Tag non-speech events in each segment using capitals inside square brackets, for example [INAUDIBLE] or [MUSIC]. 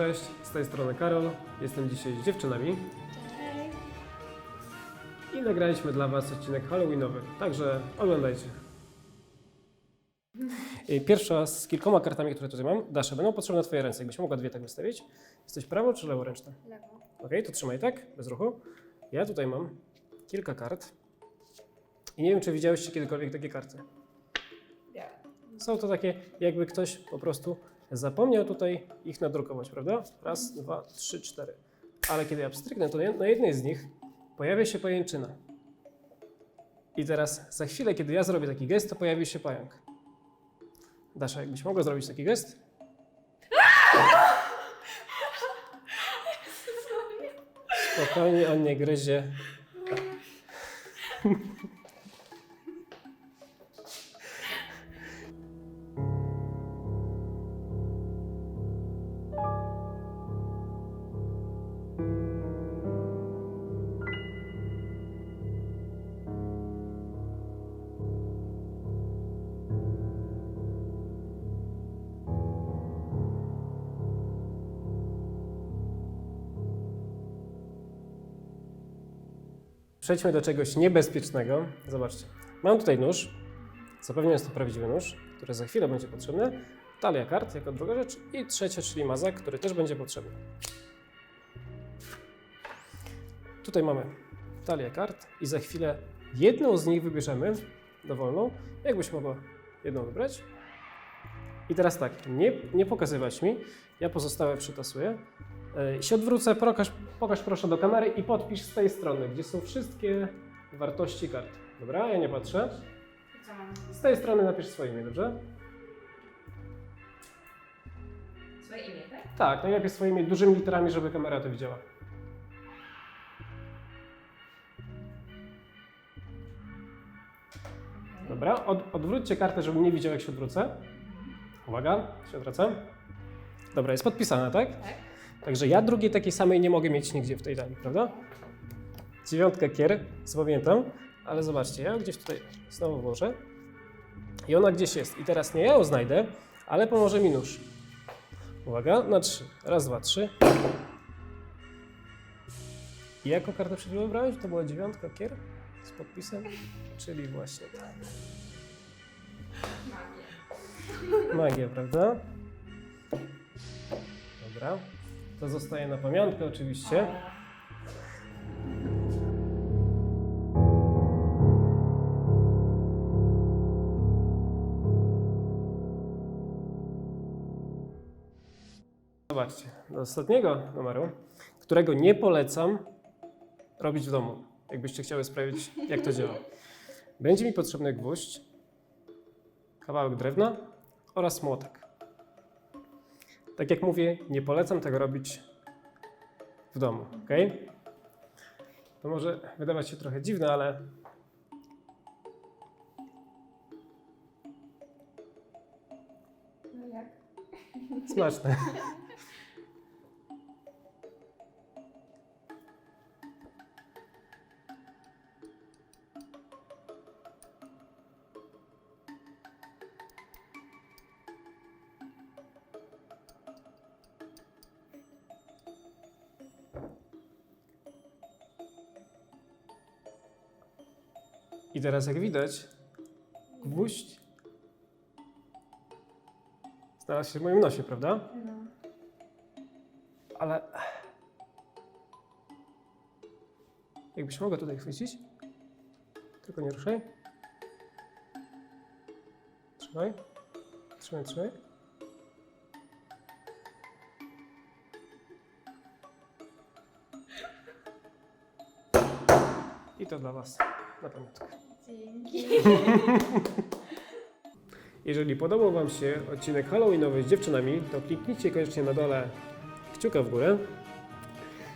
Cześć, z tej strony Karol. Jestem dzisiaj z dziewczynami Hej. i nagraliśmy dla Was odcinek Halloweenowy, także oglądajcie. Pierwsza z kilkoma kartami, które tutaj mam. Dasza, będą potrzebne Twoje ręce. Jakbyś mogła dwie tak wystawić. Jesteś prawo czy leworęczna? Lewo. Ok, to trzymaj tak, bez ruchu. Ja tutaj mam kilka kart. I nie wiem, czy widziałyście kiedykolwiek takie karty. Są to takie, jakby ktoś po prostu zapomniał tutaj ich nadrukować, prawda? Raz, dwa, trzy, cztery. Ale kiedy ja pstryknę, to na jednej z nich pojawia się pajęczyna. I teraz za chwilę, kiedy ja zrobię taki gest, to pojawi się pająk. Dasza, jakbyś mogła zrobić taki gest? [LAUGHS] Spokojnie, on nie gryzie. [LAUGHS] Przejdźmy do czegoś niebezpiecznego. Zobaczcie. Mam tutaj nóż. Zapewne jest to prawdziwy nóż, który za chwilę będzie potrzebny. Talia kart jako druga rzecz. I trzecia, czyli mazak, który też będzie potrzebny. Tutaj mamy talię kart i za chwilę jedną z nich wybierzemy dowolną. Jakbyś mogła jedną wybrać. I teraz tak, nie, nie pokazywać mi. Ja pozostałe przytasuję. E, się odwrócę, pokaż, pokaż proszę do kamery i podpisz z tej strony, gdzie są wszystkie wartości kart. Dobra, ja nie patrzę. Z tej strony napisz swoje imię, dobrze? Swoje imię, tak? Tak, najlepiej swoje imię dużymi literami, żeby kamera to widziała. Dobra, od, odwróćcie kartę, żebym nie widział, jak się odwrócę. Uwaga, się odwracam. Dobra, jest podpisana, tak? Tak. Także ja drugiej takiej samej nie mogę mieć nigdzie w tej talii, prawda? Dziewiątka kier, zapamiętam, ale zobaczcie, ja gdzieś tutaj znowu włożę i ona gdzieś jest. I teraz nie ja ją znajdę, ale pomoże mi nóż. Uwaga, na trzy. Raz, dwa, trzy. I jaką kartę przed wybrałeś? To była dziewiątka kier z podpisem, czyli właśnie ta. Magię. Magia, prawda? Dobra. To zostaje na pamiątkę oczywiście. Zobaczcie, do ostatniego numeru, którego nie polecam robić w domu, jakbyście chciały sprawdzić, jak to działa. Będzie mi potrzebny gwóźdź, kawałek drewna oraz młotek. Tak jak mówię, nie polecam tego robić w domu, ok? To może wydawać się trochę dziwne, ale No jak? smaczne. [LAUGHS] I teraz jak widać, gwóźdź znalazł się w moim nosie, prawda? No. Ale. Jakbyś mogła tutaj chwycić? Tylko nie ruszaj. Trzymaj. Trzymaj, trzymaj. I to dla Was na pamiątkę. Dzięki. [LAUGHS] Jeżeli podobał Wam się odcinek Halloweenowy z dziewczynami, to kliknijcie koniecznie na dole kciuka w górę.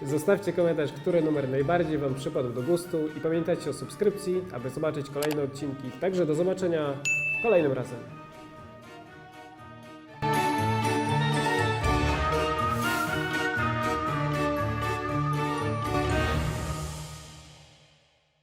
Zostawcie komentarz, który numer najbardziej Wam przypadł do gustu i pamiętajcie o subskrypcji, aby zobaczyć kolejne odcinki. Także do zobaczenia kolejnym razem.